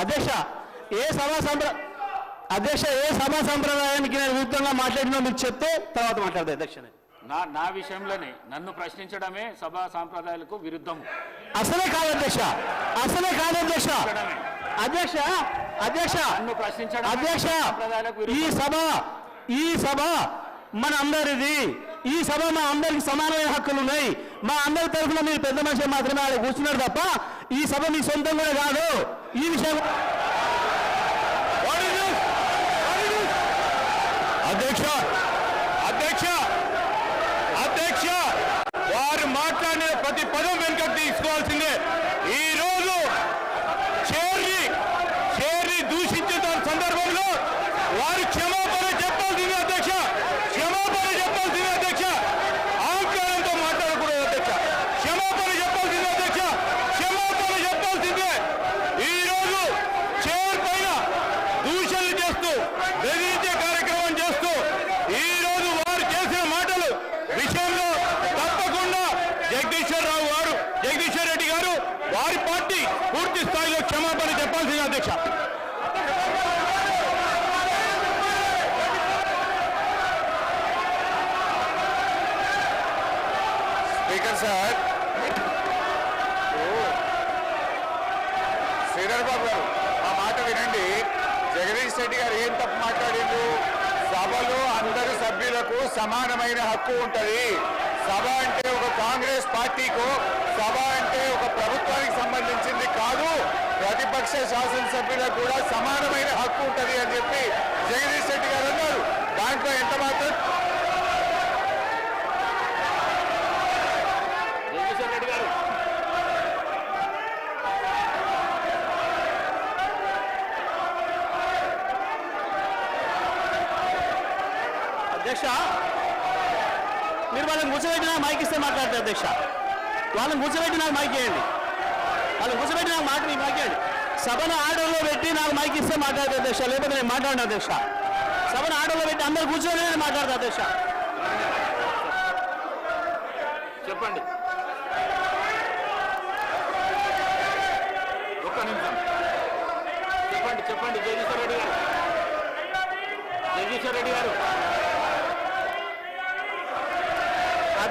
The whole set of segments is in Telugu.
అధ్యక్ష ఏ సభా సంప్ర అధ్యక్ష ఏ సభా సంప్రదాయానికి నేను విరుద్ధంగా మాట్లాడినా మీరు చెప్తే తర్వాత మాట్లాడతా అధ్యక్ష. నా నా విషయంలోనే నన్ను ప్రశ్నించడమే సభా సాంప్రదాయాలకు విరుద్ధము. అసలే కాదు అధ్యక్ష అసలే కాదు అధ్యక్ష. అధ్యక్ష అధ్యక్ష నన్ను ప్రశ్నించడం అధ్యక్ష ఈ సభ ఈ సభ మన అందరిది. ఈ సభ మా అందరికి సమానమైన హక్కులు ఉన్నాయి. మా అందరి తరఫున మీరు పెద్ద మనిషి మాత్రమే ఆడ కూర్చున్నారు తప్ప ఈ సభ మీ సొంతం కూడా కాదు. ఈ విషయం. అధ్యక్ష అధ్యక్ష అధ్యక్ష వారు మాట్లాడిన ప్రతి పదం వెనుక తీసుకోవాల్సిందే. ఈ రోజు చేరి చేరి దూషించిన సందర్భంలో వారు క్షమాపణ చెప్పాల్సిందే అధ్యక్ష క్షమాపణ చెప్పాల్సిందే అధ్యక్ష ఆంకారంతో మాట్లాడకూడదు అధ్యక్ష క్షమాపణ చెప్పాల్సిందే అధ్యక్ష క్షమాపణ చెప్పాల్సిందే ఈ రోజు చైర్ పైన దూషణలు చేస్తూ బెదిరించే కార్యక్రమం చేస్తూ ఈ రోజు వారు చేసిన మాటలు విషయంలో తప్పకుండా జగదీశ్వర్ రావు గారు జగదీశ్వర్ రెడ్డి గారు వారి పార్టీ పూర్తి స్థాయిలో క్షమాపణ చెప్పాల్సింది అధ్యక్ష. Speaker sir. శ్రీధర్ బాబు గారు ఆ మాట వినండి. జగదీష్ రెడ్డి గారు ఏం తప్పు మాట్లాడిండు? సభలో అందరు సభ్యులకు సమానమైన హక్కు ఉంటుంది. సభ అంటే ఒక కాంగ్రెస్ పార్టీకు సభ అంటే ఒక ప్రభుత్వానికి సంబంధించింది కాదు. ప్రతిపక్ష శాసనసభ్యులకు కూడా సమానమైన హక్కు ఉంటుంది అని చెప్పి జగదీష్ రెడ్డి గారు అన్నారు దాంట్లో ఎంత మాత్రం జగదీశ్వర్ రెడ్డి గారు అధ్యక్ష. మీరు వాళ్ళని కూర్చోబెట్టి నాకు మైక్ ఇస్తే మాట్లాడతారు అధ్యక్ష. వాళ్ళని కూర్చోబెట్టి నాకు మైక్ ఇవ్వండి వాళ్ళని కూర్చోబెట్టి నాకు మాట మైక్ ఇవ్వండి సభను ఆర్డర్లో పెట్టి నాకు మైక్ ఇస్తే మాట్లాడతారు అధ్యక్ష. లేకపోతే నేను మాట్లాడను అధ్యక్ష. సభను ఆర్డర్లో పెట్టి అందరు కూర్చొని నేను మాట్లాడతా అధ్యక్ష. చెప్పండి. ఒక్క నిమిషం. చెప్పండి చెప్పండి. జగదీశ్వర రెడ్డి గారు. జగదీశ్వర రెడ్డి గారు.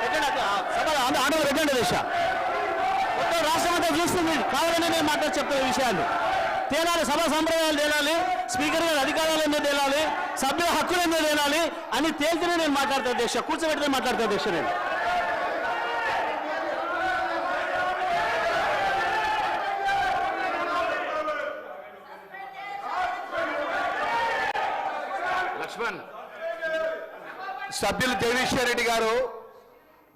పెట్టండి అధ్య- ఆ సభలో అందరూ ఆర్డర్లో పెట్టండి అధ్యక్ష మొత్తం రాష్ట్రం అంతా చూస్తుంది. కావాలని నేను మాట్లాడి చెప్తున్న విషయాన్ని తేలాలి సభ సంప్రదాయాలు తేలాలి స్పీకర్ గారి అధికారాలు ఏందో తేలాలి సభ్యుల హక్కులు ఏందో తేలాలి అని తేలితేనే నేను మాట్లాడతా అధ్యక్ష. కూర్చోబెట్టినే మాట్లాడతా అధ్యక్ష నేను. లక్ష్మణ్. సభ్యులు జగదీశ్వర్ రెడ్డి గారు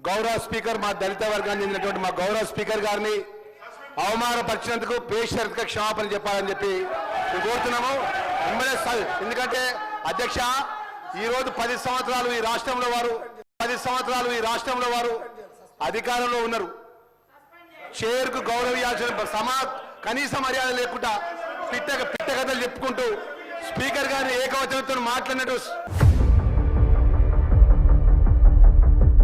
గౌరవ స్పీకర్ మా దళిత వర్గానికి చెందినటువంటి మా గౌరవ స్పీకర్ గారిని అవమానపరిచినందుకు బేషరత్గా క్షమాపణ చెప్పాలని చెప్పి కోరుతున్నాము. మిమ్మల్ని ఎందుకంటే అధ్యక్ష ఈ రోజు పది సంవత్సరాలు ఈ రాష్ట్రంలో వారు పది సంవత్సరాలు ఈ రాష్ట్రంలో వారు అధికారంలో ఉన్నారు. చైర్కు గౌరవించాల్సిన సమా కనీస మర్యాద లేకుండా పిట్ట పిట్ట కథలు చెప్పుకుంటూ స్పీకర్ గారిని ఏకవచనంతో మాట్లాడినట్టు